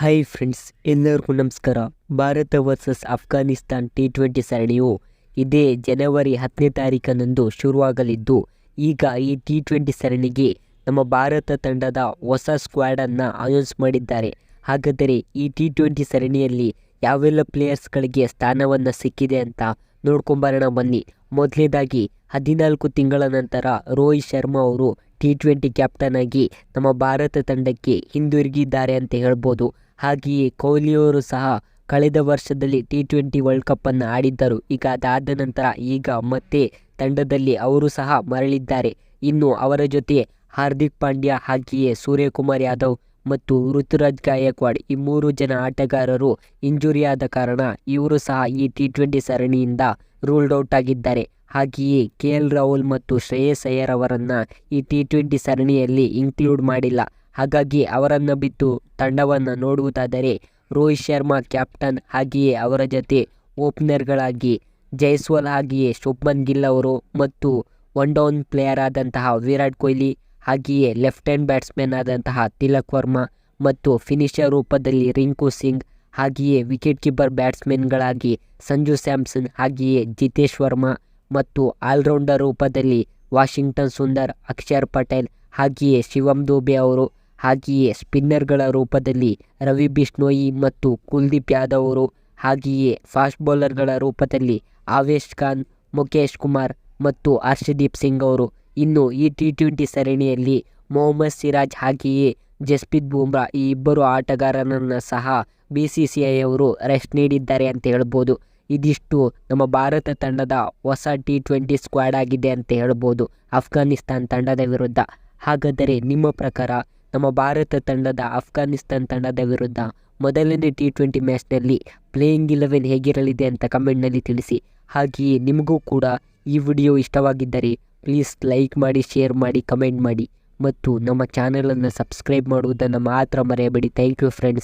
Hi friends ಎಲ್ಲರಿಗೂ ನಮಸ್ಕಾರ. Bharat versus Afghanistan T twenty ಸರಣಿಯು ಇದೇ ಜನವರಿ ಹತ್ತನೇ ತಾರೀಕನಂದು ಶುರುವಾಗಲಿದ್ದು, ಈಗ ಈ ಟಿ ಟ್ವೆಂಟಿ ಸರಣಿಗೆ ನಮ್ಮ ಭಾರತ ತಂಡದ ಹೊಸ ಸ್ಕ್ವಾಡನ್ನು ಅನೌನ್ಸ್ ಮಾಡಿದ್ದಾರೆ. ಹಾಗಾದರೆ ಈ ಟಿ ಟ್ವೆಂಟಿ ಸರಣಿಯಲ್ಲಿ ಯಾವೆಲ್ಲ ಪ್ಲೇಯರ್ಸ್ಗಳಿಗೆ ಸ್ಥಾನವನ್ನು ಸಿಕ್ಕಿದೆ ಅಂತ ನೋಡ್ಕೊಂಬರೋಣ ಬನ್ನಿ. ಮೊದಲನೇದಾಗಿ ಹದಿನಾಲ್ಕು ತಿಂಗಳ ನಂತರ ರೋಹಿತ್ ಶರ್ಮಾ ಅವರು ಟಿ ಟ್ವೆಂಟಿ ಕ್ಯಾಪ್ಟನ್ ಆಗಿ ನಮ್ಮ ಭಾರತ ತಂಡಕ್ಕೆ ಹಿಂದಿರುಗಿದ್ದಾರೆ ಅಂತ ಹೇಳ್ಬೋದು. ಹಾಗೆಯೇ ಕೊಹ್ಲಿಯವರು ಸಹ ಕಳೆದ ವರ್ಷದಲ್ಲಿ ಟಿ ಟ್ವೆಂಟಿ ವರ್ಲ್ಡ್ ಕಪ್ಪನ್ನು ಆಡಿದ್ದರು. ಈಗ ಅದಾದ ನಂತರ ಈಗ ಮತ್ತೆ ತಂಡದಲ್ಲಿ ಅವರು ಸಹ ಮರಳಿದ್ದಾರೆ. ಇನ್ನು ಅವರ ಜೊತೆ ಹಾರ್ದಿಕ್ ಪಾಂಡ್ಯ ಹಾಗೆಯೇ ಸೂರ್ಯಕುಮಾರ್ ಯಾದವ್ ಮತ್ತು ಋತುರಾಜ್ ಗಾಯಕ್ವಾಡ್ ಈ ಮೂರು ಜನ ಆಟಗಾರರು ಇಂಜುರಿಯಾದ ಕಾರಣ ಇವರು ಸಹ ಈ ಟಿ ಟ್ವೆಂಟಿ ಸರಣಿಯಿಂದ ರೂಲ್ಡ್ ಔಟ್ ಆಗಿದ್ದಾರೆ. ಹಾಗೆಯೇ ಕೆ ಎಲ್ ರಾಹುಲ್ ಮತ್ತು ಶ್ರೇಯಸ್ ಅಯ್ಯರ್ ಅವರನ್ನು ಈ ಟಿ ಟ್ವೆಂಟಿ ಸರಣಿಯಲ್ಲಿ ಇನ್ಕ್ಲೂಡ್ ಮಾಡಿಲ್ಲ. ಹಾಗಾಗಿ ಅವರನ್ನು ಬಿಟ್ಟು ತಂಡವನ್ನು ನೋಡುವುದಾದರೆ ರೋಹಿತ್ ಶರ್ಮಾ ಕ್ಯಾಪ್ಟನ್ ಹಾಗೆಯೇ ಅವರ ಜೊತೆ ಓಪನರ್ಗಳಾಗಿ ಜೈಸ್ವಾಲ್ ಹಾಗೆಯೇ ಶುಭ್ಮನ್ ಗಿಲ್ ಅವರು ಮತ್ತು ಒನ್ ಡೌನ್ ಪ್ಲೇಯರ್ ಆದಂತಹ ವಿರಾಟ್ ಕೊಹ್ಲಿ ಹಾಗೆಯೇ ಲೆಫ್ಟ್ ಹ್ಯಾಂಡ್ ಬ್ಯಾಟ್ಸ್ಮನ್ ಆದಂತಹ ತಿಲಕ್ ವರ್ಮಾ ಮತ್ತು ಫಿನಿಷರ್ ರೂಪದಲ್ಲಿ ರಿಂಕು ಸಿಂಗ್ ಹಾಗೆಯೇ ವಿಕೆಟ್ ಕೀಪರ್ ಬ್ಯಾಟ್ಸ್ಮನ್ಗಳಾಗಿ ಸಂಜು ಸ್ಯಾಮ್ಸನ್ ಹಾಗೆಯೇ ಜಿತೇಶ್ ವರ್ಮಾ ಮತ್ತು ಆಲ್ರೌಂಡರ್ ರೂಪದಲ್ಲಿ ವಾಷಿಂಗ್ಟನ್ ಸುಂದರ್ ಅಕ್ಷರ್ ಪಟೇಲ್ ಹಾಗೆಯೇ ಶಿವಂ ದೂಬೆ ಅವರು ಹಾಗೆಯೇ ಸ್ಪಿನ್ನರ್ಗಳ ರೂಪದಲ್ಲಿ ರವಿ ಬಿಷ್ಣೋಯಿ ಮತ್ತು ಕುಲ್ದೀಪ್ ಯಾದವ್ ಅವರು, ಹಾಗೆಯೇ ಫಾಸ್ಟ್ ಬೌಲರ್ಗಳ ರೂಪದಲ್ಲಿ ಆವೇಶ್ ಖಾನ್ ಮುಖೇಶ್ ಕುಮಾರ್ ಮತ್ತು ಹರ್ಷದೀಪ್ ಸಿಂಗ್ ಅವರು. ಇನ್ನು ಈ ಟಿ ಟ್ವೆಂಟಿ ಸರಣಿಯಲ್ಲಿ ಮೊಹಮ್ಮದ್ ಸಿರಾಜ್ ಹಾಗೆಯೇ ಜಸ್ಪ್ರೀತ್ ಬೂಮ್ರಾ ಈ ಇಬ್ಬರು ಆಟಗಾರರನ್ನು ಸಹ ಬಿ ಸಿ ಸಿ ಐ ಅವರು ರೆಸ್ಟ್ ನೀಡಿದ್ದಾರೆ ಅಂತ ಹೇಳ್ಬೋದು. ಇದಿಷ್ಟು ನಮ್ಮ ಭಾರತ ತಂಡದ ಹೊಸ ಟಿ ಟ್ವೆಂಟಿ ಸ್ಕ್ವಾಡ್ ಆಗಿದೆ ಅಂತ ಹೇಳ್ಬೋದು ಅಫ್ಘಾನಿಸ್ತಾನ್ ತಂಡದ ವಿರುದ್ಧ. ಹಾಗಾದರೆ ನಿಮ್ಮ ಪ್ರಕಾರ ನಮ್ಮ ಭಾರತ ತಂಡದ ಅಫ್ಘಾನಿಸ್ತಾನ್ ತಂಡದ ವಿರುದ್ಧ ಮೊದಲನೇ ಟಿ ಟ್ವೆಂಟಿ ಮ್ಯಾಚ್ನಲ್ಲಿ ಪ್ಲೇಯಿಂಗ್ ಇಲೆವೆನ್ ಹೇಗಿರಲಿದೆ ಅಂತ ಕಮೆಂಟ್ನಲ್ಲಿ ತಿಳಿಸಿ. ಹಾಗೆಯೇ ನಿಮಗೂ ಕೂಡ ಈ ವಿಡಿಯೋ ಇಷ್ಟವಾಗಿದ್ದರೆ ಪ್ಲೀಸ್ ಲೈಕ್ ಮಾಡಿ ಶೇರ್ ಮಾಡಿ ಕಮೆಂಟ್ ಮಾಡಿ. ಮತ್ತು ನಮ್ಮ ಚಾನಲನ್ನು ಸಬ್ಸ್ಕ್ರೈಬ್ ಮಾಡುವುದನ್ನು ಮಾತ್ರ ಮರೆಯಬೇಡಿ. Thank you friends